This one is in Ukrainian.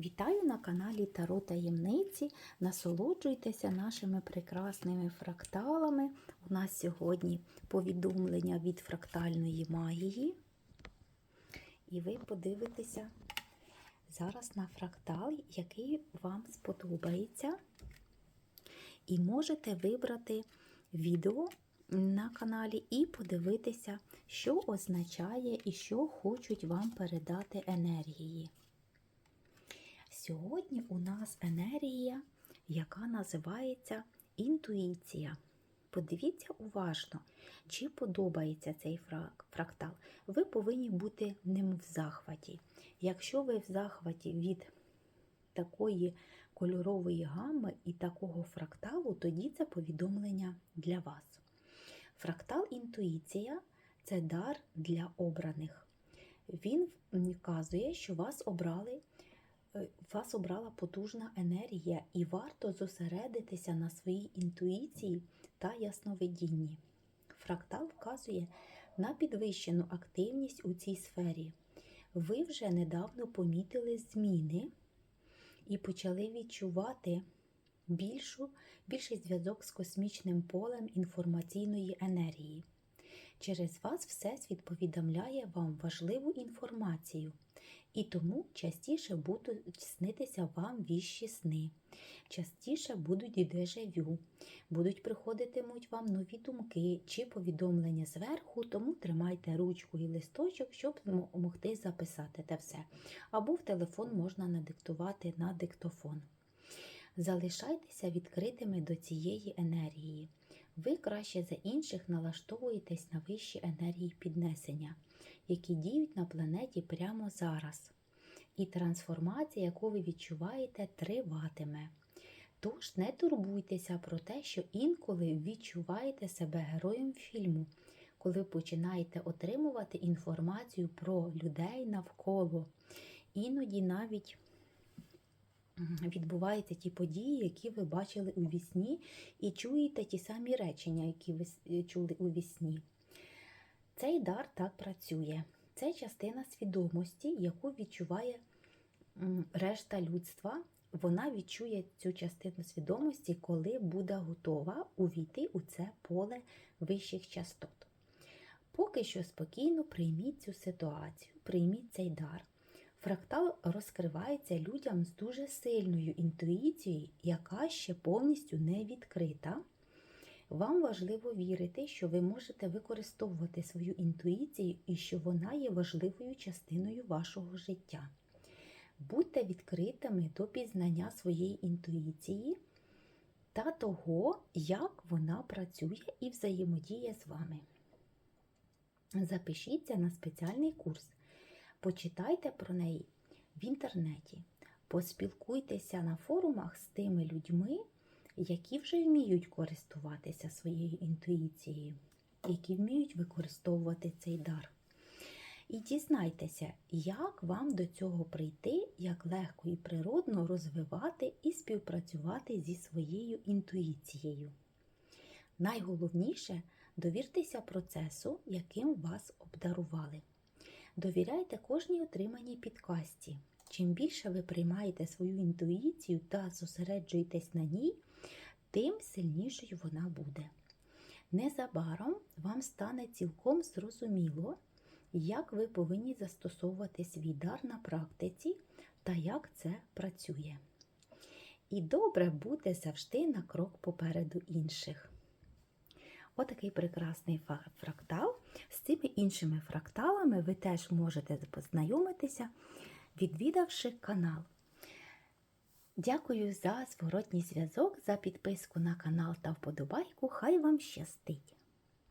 Вітаю на каналі Таро Таємниці. Насолоджуйтеся нашими прекрасними фракталами. У нас сьогодні повідомлення від фрактальної магії. І ви подивитеся зараз на фрактал, який вам сподобається. І можете вибрати відео на каналі і подивитися, що означає і що хочуть вам передати енергії. Сьогодні у нас енергія, яка називається інтуїція. Подивіться уважно, чи подобається цей фрактал. Ви повинні бути ним в захваті. Якщо ви в захваті від такої кольорової гами і такого фракталу, тоді це повідомлення для вас. Фрактал інтуїція це дар для обраних. Він вказує, що вас обрали вас обрала потужна енергія, і варто зосередитися на своїй інтуїції та ясновидінні. Фрактал вказує на підвищену активність у цій сфері. Ви вже недавно помітили зміни і почали відчувати більшу, більший зв'язок з космічним полем інформаційної енергії. Через вас Всесвіт повідомляє вам важливу інформацію, і тому частіше будуть снитися вам віщі сни, частіше будуть дежавю, будуть приходитимуть вам нові думки чи повідомлення зверху, тому тримайте ручку і листочок, щоб могти записати те все. Або в телефон можна надиктувати на диктофон. Залишайтеся відкритими до цієї енергії. Ви краще за інших налаштовуєтесь на вищі енергії піднесення, які діють на планеті прямо зараз. І трансформація, яку ви відчуваєте, триватиме. Тож не турбуйтеся про те, що інколи відчуваєте себе героєм фільму, коли починаєте отримувати інформацію про людей навколо. Іноді навіть відбуваються ті події, які ви бачили у вісні, і чуєте ті самі речення, які ви чули у вісні. Цей дар так працює. Це частина свідомості, яку відчуває решта людства. Вона відчує цю частину свідомості, коли буде готова увійти у це поле вищих частот. Поки що спокійно прийміть цю ситуацію, прийміть цей дар. Фрактал розкривається людям з дуже сильною інтуїцією, яка ще повністю не відкрита. Вам важливо вірити, що ви можете використовувати свою інтуїцію і що вона є важливою частиною вашого життя. Будьте відкритими до пізнання своєї інтуїції та того, як вона працює і взаємодіє з вами. Запишіться на спеціальний курс. Почитайте про неї в інтернеті, поспілкуйтеся на форумах з тими людьми, які вже вміють користуватися своєю інтуїцією, які вміють використовувати цей дар. І дізнайтеся, як вам до цього прийти, як легко і природно розвивати і співпрацювати зі своєю інтуїцією. Найголовніше довіртеся процесу, яким вас обдарували. Довіряйте кожній отриманій підкасті. Чим більше ви приймаєте свою інтуїцію та зосереджуєтесь на ній, тим сильнішою вона буде. Незабаром вам стане цілком зрозуміло, як ви повинні застосовувати свій дар на практиці та як це працює. І добре бути завжди на крок попереду інших. Отакий прекрасний фрактал. З цими іншими фракталами ви теж можете познайомитися, відвідавши канал. Дякую за зворотній зв'язок, за підписку на канал та вподобайку. Хай вам щастить!